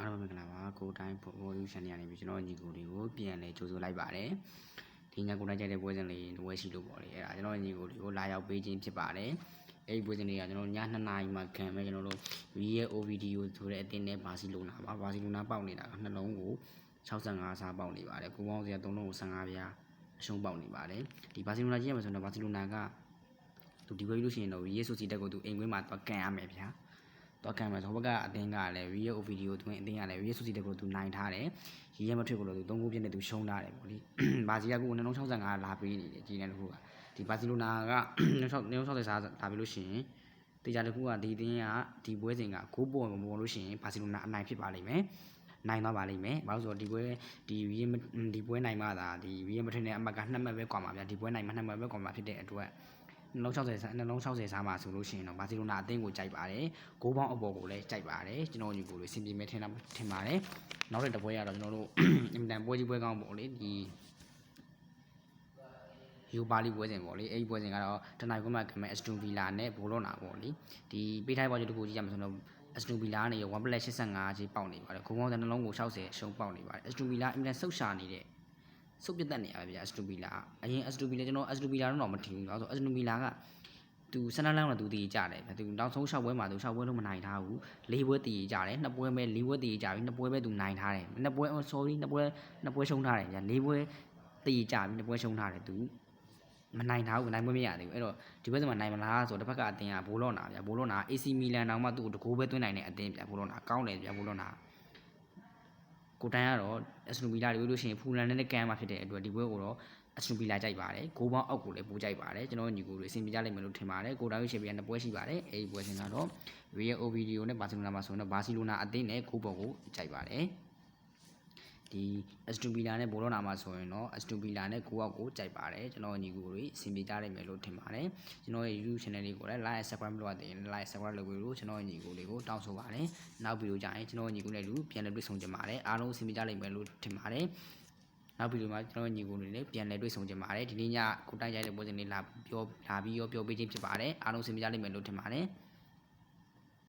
အားလုံးပဲမင်္ဂလာပါကိုတိုင်း evolution နေရာနေပြီးကျွန်တော်ညီကိုတွေကိုပြန်လဲကြိုးဆိုလိုက်ပါတယ်ဒီညကိုတိုင်းကြိုက်တဲ့ပွဲစဉ်လေးတစ်ပွဲရှိလို့ပေါ့လေအဲ့ဒါကျွန်တော်ညီကိုတွေကိုလာရောက်ပေးခြင်းဖြစ်ပါတယ်အဲ့ဒီပွဲစဉ်လေးကကျွန်တော်ည2နာရီမှခံမဲ့ကျွန်တော်တို့ VA OVDO ဆိုတဲ့အတင်းနဲ့ဘာစီလိုနာပါဘာစီလိုနာပေါက်နေတာကနှလုံးကို65စားပေါက်နေပါတယ်ကိုပေါင်းစရာ3လုံးကို15ပြားအရှုံးပေါက်နေပါတယ်ဒီဘာစီလိုနာကြီးရမှာဆိုတော့ဘာစီလိုနာကသူဒီပွဲလို့ရှိရင်တော့ VA ဆိုစီတက်ကိုသူအိမ်ခွင်းမှာတော့ကန်ရမယ်ဗျာ တော့ခံမယ်ဆိုဘက်ကအတင်းကလည်း Real video တွင်အတင်းကလည်း Real Susi တကူသူနိုင်ထားတယ်ရီရဲမထွက်ကိုလို့သူ၃ခုပြည့်နေသူရှုံးထားတယ်ပေါ့လေဘာစီကကူ2065လာပေးနေတယ်ကြီးနေတခုကဒီဘာစီလိုနာက2060စားဒါပြီးလို့ရှိရင်တေချာတခုကဒီတင်းကဒီပွဲစဉ်က6ပေါ်မပေါ်လို့ရှိရင်ဘာစီလိုနာအနိုင်ဖြစ်ပါလိမ့်မယ်နိုင်သွားပါလိမ့်မယ်။ဘာလို့ဆိုတော့ဒီပွဲဒီရီဒီပွဲနိုင်မှသာဒီရီရဲမထွက်တဲ့အမှတ်က2မှတ်ပဲကွာမှာဗျာဒီပွဲနိုင်မှ2မှတ်ပဲကွာမှာဖြစ်တဲ့အတွက် နှလုံး60စားနှလုံး60စားမှာဆိုလို့ရှိရင်တော့ဘာစီလိုနာအသင်းကိုကြိုက်ပါတယ်။ဂိုးပေါင်းအပေါ်ကိုလည်းကြိုက်ပါတယ်။ကျွန်တော်ညီကိုလေးစင်ပြေမဲ့ထင်တာထင်ပါတယ်။နောက်တဲ့တစ်ပွဲကတော့ကျွန်တော်တို့အင်တန်ပွဲကြီးပွဲကောင်းပေါ့လေဒီယူပါလီပွဲစဉ်ပေါ့လေအဲ့ဒီပွဲစဉ်ကတော့တနိုင်ကွန်းမှာကမဲ့အစတူဗီလာနဲ့ဘိုလောနာပေါ့လေဒီပေးထိုင်းပွဲကြီးတစ်ခုကြည့်ရမှာဆိုတော့အစတူဗီလာကနေ1 plus 85ကြီးပေါက်နေပါတယ်ဂုံပေါင်းတဲ့နှလုံးကို60အရှုံးပေါက်နေပါတယ်အစတူဗီလာအင်တန်ဆုတ်ရှာနေတဲ့ ဆုတ်ပြတ်တက်နေရပါဗျာအစတူဗီလာအရင်အစတူဗီလာကျွန်တော်အစတူဗီလာတော့မထင်ဘူးတော့ဆိုအစတူဗီလာကသူစနလန်းတော့သူတည်ကြတယ်ဗျသူနောက်ဆုံး6ပွဲမှာသူ6ပွဲလုံးမနိုင်ထားဘူး၄ပွဲတည်ကြတယ်2ပွဲပဲ၄ပွဲတည်ကြပြီ2ပွဲပဲသူနိုင်ထားတယ်2ပွဲ sorry 2ပွဲ2ပွဲရှုံးထားတယ်ဗျ၄ပွဲတည်ကြပြီ2ပွဲရှုံးထားတယ်သူမနိုင်ထားဘူးနိုင်ပွဲမရသေးဘူးအဲ့တော့ဒီဘက်စမှာနိုင်မလားဆိုတော့တစ်ဖက်ကအတင်းကဘိုးလော့နာဗျဘိုးလော့နာ AC မီလန်တောင်မှသူ့ကိုတကိုးပဲသွင်းနိုင်တဲ့အတင်းဗျဘိုးလော့နာကောင်းတယ်ဗျဘိုးလော့နာ ကိုတန်းကတော့အစနူပီလာတွေလို့ရှိရင်ဖူလန်နဲ့ကန်မှာဖြစ်တဲ့အတွက်ဒီပွဲကိုတော့အစနူပီလာကြိုက်ပါတယ်ဂိုးပေါင်းအောက်ကိုလည်းပိုးကြိုက်ပါတယ်ကျွန်တော်ညီကိုတွေအဆင်ပြေကြလိမ့်မယ်လို့ထင်ပါတယ်ကိုတိုင်းရွှေပြန်နှစ်ပွဲရှိပါတယ်အဲဒီပွဲစဉ်ကတော့ Real Ovidio နဲ့ဘာစီလိုနာမှာဆိုတော့ဘာစီလိုနာအသင်းနဲ့ဂိုးပေါ်ကိုကြိုက်ပါတယ် ဒီ Astubila နဲ့ဘောလုံးနာမှာဆိုရင်တော့ Astubila နဲ့ကိုအောက်ကိုကြိုက်ပါတယ်ကျွန်တော်ညီကိုတွေအဆင်ပြေကြနိုင်မယ်လို့ထင်ပါတယ်ကျွန်တော်ရဲ့ YouTube channel လေးကိုလည်း like subscribe လုပ်ရတဲ့ like subscribe လုပ်ပြီးလို့ကျွန်တော်ညီကိုတွေကိုတောင်းဆိုပါတယ်နောက်ဗီဒီယိုကြရင်ကျွန်တော်ညီကိုနဲ့လူပြန်လည်တွေ့ဆုံကြပါတယ်အားလုံးအဆင်ပြေကြနိုင်မယ်လို့ထင်ပါတယ်နောက်ဗီဒီယိုမှာကျွန်တော်ညီကိုတွေနဲ့ပြန်လည်တွေ့ဆုံကြပါတယ်ဒီနေ့ညကိုတိုက်ရိုက်တဲ့ပွဲစဉ်လေးလာပြောလာပြီးရောပြောပေးခြင်းဖြစ်ပါတယ်အားလုံးအဆင်ပြေကြနိုင်မယ်လို့ထင်ပါတယ်